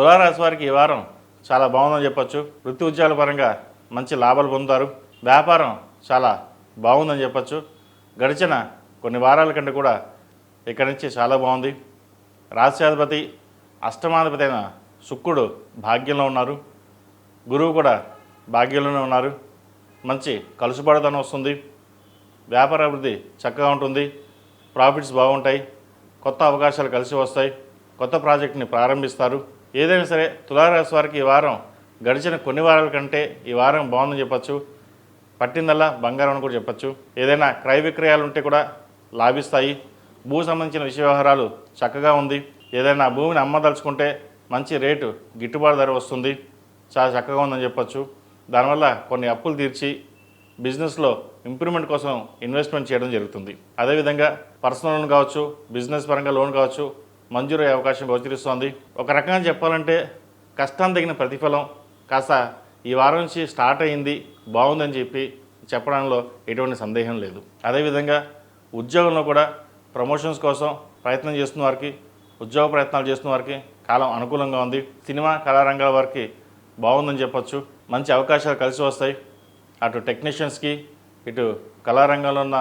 తులారాశి వారికి ఈ వారం చాలా బాగుందని చెప్పొచ్చు. వృత్తి ఉద్యోగాల పరంగా మంచి లాభాలు పొందుతారు. వ్యాపారం చాలా బాగుందని చెప్పొచ్చు. గడిచిన కొన్ని వారాల కంటే కూడా ఇక్కడి నుంచి చాలా బాగుంది. రాశ్యాధిపతి అష్టమాధిపతి అయిన శుక్రుడు భాగ్యంలో ఉన్నారు. గురువు కూడా భాగ్యంలోనే ఉన్నారు. మంచి కలుసుబడతనం వస్తుంది. వ్యాపార అభివృద్ధి చక్కగా ఉంటుంది. ప్రాఫిట్స్ బాగుంటాయి. కొత్త అవకాశాలు కలిసి వస్తాయి. కొత్త ప్రాజెక్ట్ని ప్రారంభిస్తారు. ఏదైనా సరే తులారాశి వారికి ఈ వారం గడిచిన కొన్ని వారాల కంటే ఈ వారం బాగుందని చెప్పచ్చు. పట్టిందల్లా బంగారం అని కూడా చెప్పచ్చు. ఏదైనా క్రయ విక్రయాలు ఉంటే కూడా లాభిస్తాయి. భూ సంబంధించిన విషయ వ్యవహారాలు చక్కగా ఉంది. ఏదైనా భూమిని అమ్మదలుచుకుంటే మంచి రేటు గిట్టుబాటు ధర వస్తుంది. చాలా చక్కగా ఉందని చెప్పచ్చు. దానివల్ల కొన్ని అప్పులు తీర్చి బిజినెస్లో ఇంప్రూవ్మెంట్ కోసం ఇన్వెస్ట్మెంట్ చేయడం జరుగుతుంది. అదేవిధంగా పర్సనల్ లోన్ కావచ్చు బిజినెస్ పరంగా లోన్ కావచ్చు మంజూరయ్యే అవకాశం గోచరిస్తోంది. ఒక రకంగా చెప్పాలంటే కష్టం తగిన ప్రతిఫలం. కాస్త ఈ వారం నుంచి స్టార్ట్ అయింది బాగుందని చెప్పి చెప్పడంలో ఎటువంటి సందేహం లేదు. అదేవిధంగా ఉద్యోగంలో కూడా ప్రమోషన్స్ కోసం ప్రయత్నం చేస్తున్న వారికి ఉద్యోగ ప్రయత్నాలు చేస్తున్న వారికి కాలం అనుకూలంగా ఉంది. సినిమా కళారంగాల వారికి బాగుందని చెప్పొచ్చు. మంచి అవకాశాలు కలిసి వస్తాయి. అటు టెక్నీషియన్స్కి ఇటు కళారంగంలో ఉన్న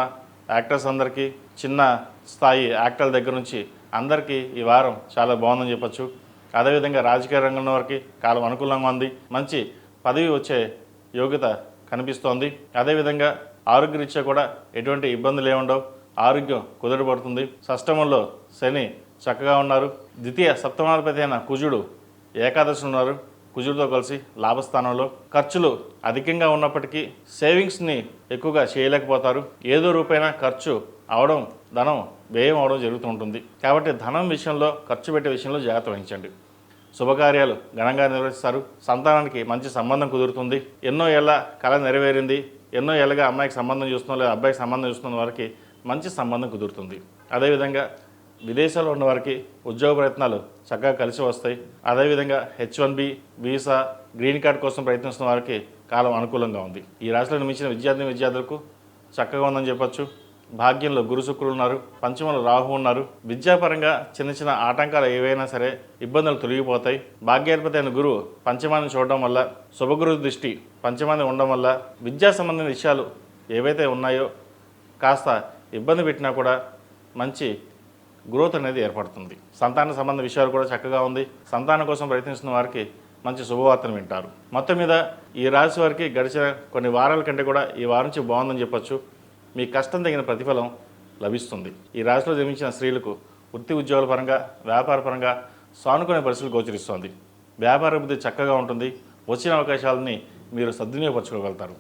యాక్టర్స్ అందరికీ చిన్న స్థాయి యాక్టర్ల దగ్గర నుంచి అందరికీ ఈ వారం చాలా బాగుందని చెప్పొచ్చు. అదేవిధంగా రాజకీయ రంగంలో వారికి కాలం అనుకూలంగా ఉంది. మంచి పదవి వచ్చే యోగ్యత కనిపిస్తోంది. అదేవిధంగా ఆరోగ్యరీత్యా కూడా ఎటువంటి ఇబ్బందులు ఏముండవు ఆరోగ్యం కుదుటపడుతుంది. సష్టమంలో శని చక్కగా ఉన్నారు. ద్వితీయ సప్తమాధిపతి అయిన కుజుడు ఏకాదశి ఉన్నారు. కుజుడితో కలిసి లాభస్థానంలో ఖర్చులు అధికంగా ఉన్నప్పటికీ సేవింగ్స్ని ఎక్కువగా చేయలేకపోతారు. ఏదో రూపైనా ఖర్చు అవడం ధనం వ్యయం అవడం జరుగుతూ ఉంటుంది కాబట్టి ధనం విషయంలో ఖర్చు పెట్టే విషయంలో జాగ్రత్త వహించండి. శుభకార్యాలు ఘనంగా నిర్వహిస్తారు. సంతానానికి మంచి సంబంధం కుదురుతుంది. ఎన్నో ఏళ్ళ కళ నెరవేరింది. ఎన్నో ఏళ్ళగా అమ్మాయికి సంబంధం చూస్తున్న లేదా అబ్బాయికి సంబంధం చూస్తున్న వారికి మంచి సంబంధం కుదురుతుంది. అదేవిధంగా విదేశాల్లో ఉన్న వారికి ఉద్యోగ ప్రయత్నాలు చక్కగా కలిసి వస్తాయి. అదేవిధంగా H one B visa green card కోసం ప్రయత్నిస్తున్న వారికి కాలం అనుకూలంగా ఉంది. ఈ రాశిలో నిర్మించిన విద్యార్థి విద్యార్థులకు చక్కగా ఉందని చెప్పొచ్చు. భాగ్యంలో గురు శుక్రులు ఉన్నారు పంచమంలో రాహు ఉన్నారు. విద్యాపరంగా చిన్న చిన్న ఆటంకాలు ఏవైనా సరే ఇబ్బందులు తొలగిపోతాయి. భాగ్యాధిపతి అయిన గురువు పంచమాన్ని చూడడం వల్ల శుభగురు దృష్టి పంచమాన్ని ఉండడం వల్ల విద్యా సంబంధించిన విషయాలు ఏవైతే ఉన్నాయో కాస్త ఇబ్బంది పెట్టినా కూడా మంచి గ్రోత్ అనేది ఏర్పడుతుంది. సంతాన సంబంధ విషయాలు కూడా చక్కగా ఉంది. సంతానం కోసం ప్రయత్నిస్తున్న వారికి మంచి శుభవార్తను వింటారు. మొత్తం మీద ఈ రాశి వారికి గడిచిన కొన్ని వారాల కంటే కూడా ఈ వారం నుంచి బాగుందని చెప్పొచ్చు. మీ కష్టం తగిన ప్రతిఫలం లభిస్తుంది. ఈ రాశిలో జన్మించిన స్త్రీలకు వృత్తి ఉద్యోగాల పరంగా వ్యాపార పరంగా సానుకునే పరిస్థితులు గోచరిస్తోంది. వ్యాపార అభివృద్ధి చక్కగా ఉంటుంది. వచ్చిన అవకాశాలని మీరు సద్వినియోగపరచుకోగలుగుతారు.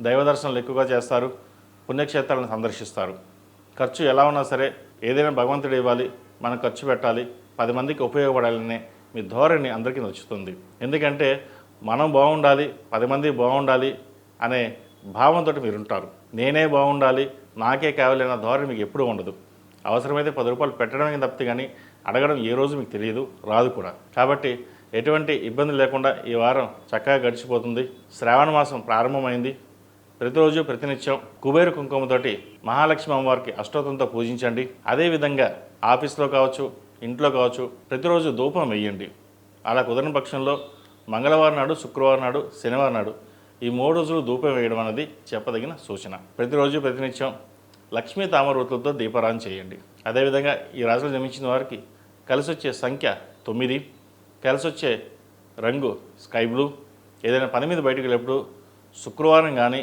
దైవదర్శనాలు ఎక్కువగా చేస్తారు. పుణ్యక్షేత్రాలను సందర్శిస్తారు. ఖర్చు ఎలా ఉన్నా సరే ఏదైనా భగవంతుడు ఇవ్వాలి మనం ఖర్చు పెట్టాలి పది మందికి ఉపయోగపడాలనే మీ ధోరణి అందరికీ నచ్చుతుంది. ఎందుకంటే మనం బాగుండాలి పది మంది బాగుండాలి అనే భావంతో మీరుంటారు. నేనే బాగుండాలి నాకే కావాలన్న ధోరణి మీకు ఎప్పుడూ ఉండదు. అవసరమైతే పది రూపాయలు పెట్టడమే తప్పితే కానీ అడగడం ఏ రోజు మీకు తెలియదు రాదు కూడా. కాబట్టి ఎటువంటి ఇబ్బంది లేకుండా ఈ వారం చక్కగా గడిచిపోతుంది. శ్రావణ మాసం ప్రారంభమైంది. ప్రతిరోజు ప్రతినిత్యం కుబేర కుంకుమతోటి మహాలక్ష్మి అమ్మవారికి అష్టోత్తంతో పూజించండి. అదేవిధంగా ఆఫీస్లో కావచ్చు ఇంట్లో కావచ్చు ప్రతిరోజు ధూపం వేయండి అలా కుదరని పక్షంలో మంగళవారం నాడు శుక్రవారం నాడు శనివారం నాడు ఈ మూడు రోజులు ధూపం వేయడం అనేది చెప్పదగిన సూచన. ప్రతిరోజు ప్రతినిత్యం లక్ష్మీ తామరవతులతో దీపారాధన చేయండి. అదేవిధంగా ఈ రాశిలో జన్మించిన వారికి కలిసి వచ్చే సంఖ్య తొమ్మిది. కలిసి వచ్చే రంగు స్కై బ్లూ. ఏదైనా పని మీద బయటకు వెళ్ళినప్పుడు శుక్రవారం కానీ